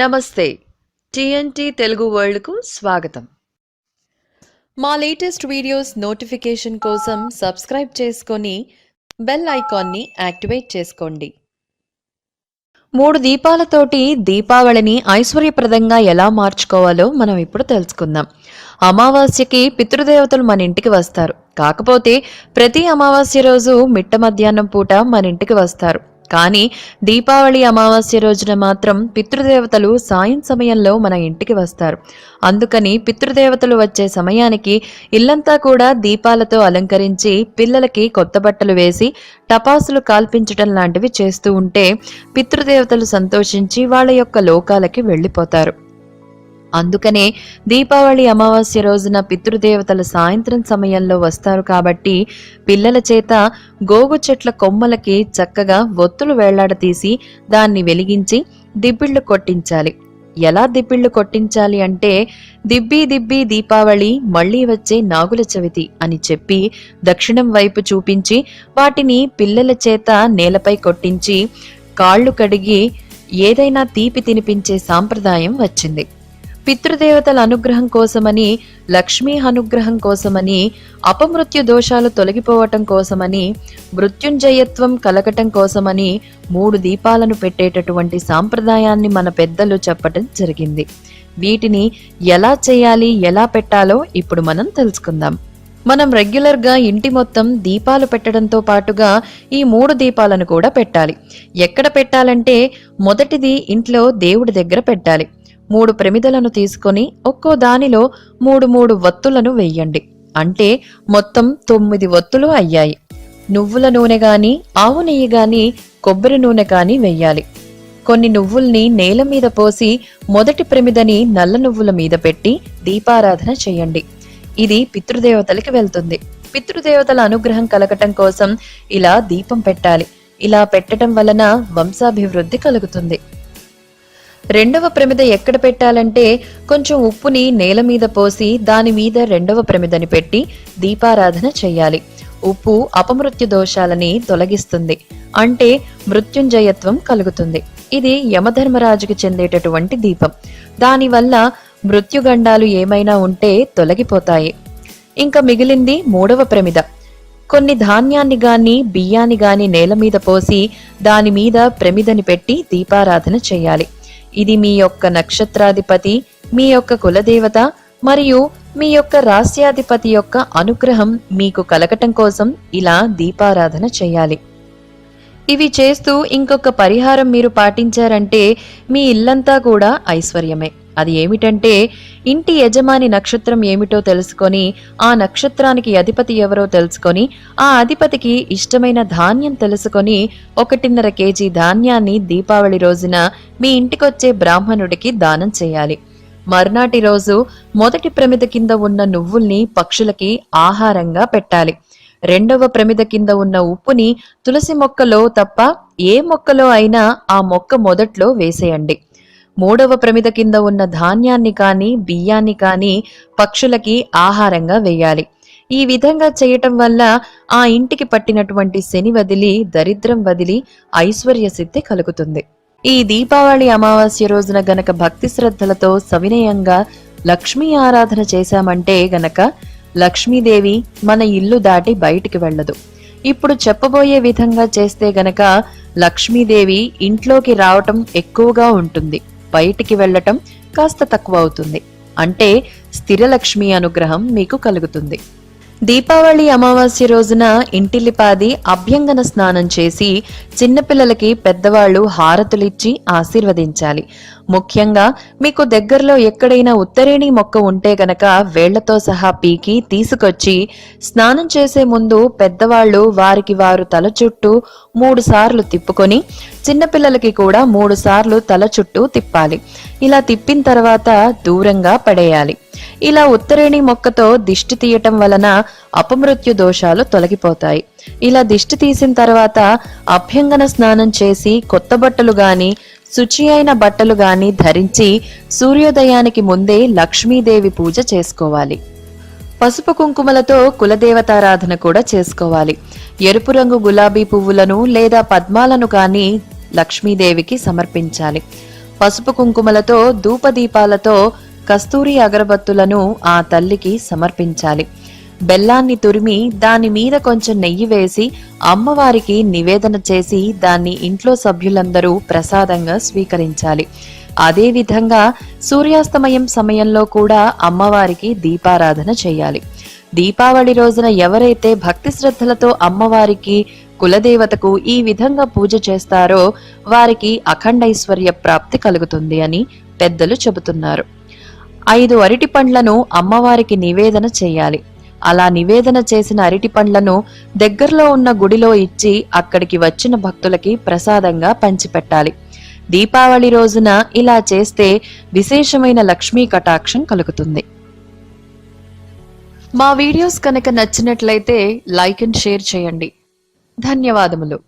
నమస్తే. టిఎన్టీ తెలుగు వరల్డ్కు స్వాగతం. మా లేటెస్ట్ వీడియోస్ నోటిఫికేషన్ కోసం సబ్స్క్రైబ్ చేసుకొని బెల్ ఐకాన్ని యాక్టివేట్ చేసుకోండి. మూడు దీపాలతోటి దీపావళిని ఐశ్వర్యప్రదంగా ఎలా మార్చుకోవాలో మనం ఇప్పుడు తెలుసుకుందాం. అమావాస్యకి పితృదేవతలు మన ఇంటికి వస్తారు. కాకపోతే ప్రతి అమావాస్య రోజు మిట్ట మధ్యాహ్నం పూట మన ఇంటికి వస్తారు. కానీ దీపావళి అమావాస్య రోజున మాత్రం పితృదేవతలు సాయం సమయంలో మన ఇంటికి వస్తారు. అందుకని పితృదేవతలు వచ్చే సమయానికి ఇల్లంతా కూడా దీపాలతో అలంకరించి పిల్లలకి కొత్త బట్టలు వేసి టపాసులు కాల్పించటం లాంటివి చేస్తూ ఉంటే పితృదేవతలు సంతోషించి వాళ్ళ యొక్క లోకాలకి వెళ్ళిపోతారు. అందుకనే దీపావళి అమావాస్య రోజున పితృదేవతలు సాయంత్రం సమయంలో వస్తారు కాబట్టి పిల్లల చేత గోగు చెట్ల కొమ్మలకి చక్కగా ఒత్తులు వేళ్ళాడతీసి దాన్ని వెలిగించి దిబ్బిళ్ళు కొట్టించాలి. ఎలా దిబ్బిళ్ళు కొట్టించాలి అంటే దిబ్బి దిబ్బి దీపావళి మళ్ళీ వచ్చే నాగుల చవితి అని చెప్పి దక్షిణం వైపు చూపించి వాటిని పిల్లల చేత నేలపై కొట్టించి కాళ్ళు కడిగి ఏదైనా తీపి తినిపించే సాంప్రదాయం వచ్చింది. పితృదేవతల అనుగ్రహం కోసమని లక్ష్మీ అనుగ్రహం కోసమని అపమృత్యు దోషాలు తొలగిపోవటం కోసమని మృత్యుంజయత్వం కలగటం కోసమని మూడు దీపాలను పెట్టేటటువంటి సాంప్రదాయాన్ని మన పెద్దలు చెప్పటం జరిగింది. వీటిని ఎలా చేయాలి ఎలా పెట్టాలో ఇప్పుడు మనం తెలుసుకుందాం. మనం రెగ్యులర్గా ఇంటి మొత్తం దీపాలు పెట్టడంతో పాటుగా ఈ మూడు దీపాలను కూడా పెట్టాలి. ఎక్కడ పెట్టాలంటే మొదటిది ఇంట్లో దేవుడి దగ్గర పెట్టాలి. మూడు ప్రమిదలను తీసుకొని ఒక్కో దానిలో మూడు మూడు వత్తులను వెయ్యండి అంటే మొత్తం తొమ్మిది వత్తులు అయ్యాయి. నువ్వుల నూనె గాని ఆవు నెయ్యి గాని కొబ్బరి నూనె గాని వెయ్యాలి కొన్ని నువ్వుల్ని నేల మీద పోసి మొదటి ప్రమిదని నల్ల నువ్వుల మీద పెట్టి దీపారాధన చేయండి. ఇది పితృదేవతలకి వెళ్తుంది. పితృదేవతల అనుగ్రహం కలగటం కోసం ఇలా దీపం పెట్టాలి. ఇలా పెట్టడం వలన వంశాభివృద్ధి కలుగుతుంది. రెండవ ప్రమిద ఎక్కడ పెట్టాలంటే కొంచెం ఉప్పుని నేల మీద పోసి దాని మీద రెండవ ప్రమిదని పెట్టి దీపారాధన చెయ్యాలి. ఉప్పు అపమృత్యు దోషాలని తొలగిస్తుంది. అంటే మృత్యుంజయత్వం కలుగుతుంది. ఇది యమధర్మరాజుకి చెందేటటువంటి దీపం. దానివల్ల మృత్యుగండాలు ఏమైనా ఉంటే తొలగిపోతాయి. ఇంకా మిగిలింది మూడవ ప్రమిద. కొన్ని ధాన్యాన్ని గాని బియ్యాన్ని గాని నేల మీద పోసి దాని మీద ప్రమిదని పెట్టి దీపారాధన చేయాలి ఇది మీ యొక్క నక్షత్రాధిపతి మీ యొక్క కులదేవత మరియు మీ యొక్క రాస్యాధిపతి యొక్క అనుగ్రహం మీకు కలగటం కోసం ఇలా దీపారాధన చేయాలి. ఇవి చేస్తూ ఇంకొక పరిహారం మీరు పాటించారంటే మీ ఇల్లంతా కూడా ఐశ్వర్యమే. అది ఏమిటంటే ఇంటి యజమాని నక్షత్రం ఏమిటో తెలుసుకొని ఆ నక్షత్రానికి అధిపతి ఎవరో తెలుసుకొని ఆ అధిపతికి ఇష్టమైన ధాన్యం తెలుసుకొని ఒకటిన్నర కేజీ ధాన్యాన్ని దీపావళి రోజున మీ ఇంటికొచ్చే బ్రాహ్మణుడికి దానం చేయాలి. మర్నాటి రోజు మొదటి ప్రమిద కింద ఉన్న నువ్వుల్ని పక్షులకి ఆహారంగా పెట్టాలి. రెండవ ప్రమిద కింద ఉన్న ఉప్పుని తులసి మొక్కలో తప్ప ఏ మొక్కలో అయినా ఆ మొక్క మొదట్లో వేసేయండి. మూడవ ప్రమిద కింద ఉన్న ధాన్యాన్ని కానీ బియ్యాన్ని కానీ పక్షులకి ఆహారంగా వేయాలి. ఈ విధంగా చేయటం వల్ల ఆ ఇంటికి పట్టినటువంటి శని వదిలి దరిద్రం వదిలి ఐశ్వర్య సిద్ధి కలుగుతుంది. ఈ దీపావళి అమావాస్య రోజున గనక భక్తి శ్రద్ధలతో సవినయంగా లక్ష్మీ ఆరాధన చేశామంటే గనక లక్ష్మీదేవి మన ఇల్లు దాటి బయటికి వెళ్ళదు. ఇప్పుడు చెప్పబోయే విధంగా చేస్తే గనక లక్ష్మీదేవి ఇంట్లోకి రావటం ఎక్కువగా ఉంటుంది. బయటికి వెళ్ళటం కాస్త తక్కువ అవుతుంది. అంటే స్థిరలక్ష్మి అనుగ్రహం మీకు కలుగుతుంది. దీపావళి అమావాస్య రోజున ఇంటిల్లిపాది అభ్యంగన స్నానం చేసి చిన్నపిల్లలకి పెద్దవాళ్ళు హారతులిచ్చి ఆశీర్వదించాలి. ముఖ్యంగా మీకు దగ్గరలో ఎక్కడైనా ఉత్తరేణి మొక్క ఉంటే గనక వేళ్ళతో సహా పీకి తీసుకొచ్చి స్నానం చేసే ముందు పెద్దవాళ్ళు వారికి వారు తల చుట్టూ మూడు సార్లు తిప్పుకొని చిన్నపిల్లలకి కూడా మూడు సార్లు తల చుట్టూ తిప్పాలి. ఇలా తిప్పిన తర్వాత దూరంగా పడేయాలి. ఇలా ఉత్తరేణి మొక్కతో దిష్టి తీయటం వలన అపమృత్యు దోషాలు తొలగిపోతాయి. ఇలా దిష్టి తీసిన తర్వాత అభ్యంగన స్నానం చేసి కొత్త బట్టలు గాని శుచి అయిన బట్టలు గాని ధరించి సూర్యోదయానికి ముందే లక్ష్మీదేవి పూజ చేసుకోవాలి. పసుపు కుంకుమలతో కులదేవతారాధన కూడా చేసుకోవాలి. ఎరుపు రంగు గులాబీ పువ్వులను లేదా పద్మాలను కానీ లక్ష్మీదేవికి సమర్పించాలి. పసుపు కుంకుమలతో ధూపదీపాలతో కస్తూరి అగరబత్తులను ఆ తల్లికి సమర్పించాలి. బెల్లాన్ని తురిమి దాని మీద కొంచెం నెయ్యి వేసి అమ్మవారికి నివేదన చేసి దాన్ని ఇంట్లో సభ్యులందరూ ప్రసాదంగా స్వీకరించాలి. అదేవిధంగా సూర్యాస్తమయం సమయంలో కూడా అమ్మవారికి దీపారాధన చేయాలి. దీపావళి రోజున ఎవరైతే భక్తి శ్రద్ధలతో అమ్మవారికి కులదేవతకు ఈ విధంగా పూజ చేస్తారో వారికి అఖండైశ్వర్య ప్రాప్తి కలుగుతుంది అని పెద్దలు చెబుతున్నారు. ఐదు అరటి పండ్లను అమ్మవారికి నివేదన చేయాలి. అలా నివేదన చేసిన అరటి పండ్లను దగ్గరలో ఉన్న గుడిలో ఇచ్చి అక్కడికి వచ్చిన భక్తులకి ప్రసాదంగా పంచిపెట్టాలి. దీపావళి రోజున ఇలా చేస్తే విశేషమైన లక్ష్మీ కటాక్షం కలుగుతుంది. మా వీడియోస్ కనుక నచ్చినట్లయితే లైక్ అండ్ షేర్ చేయండి. ధన్యవాదములు.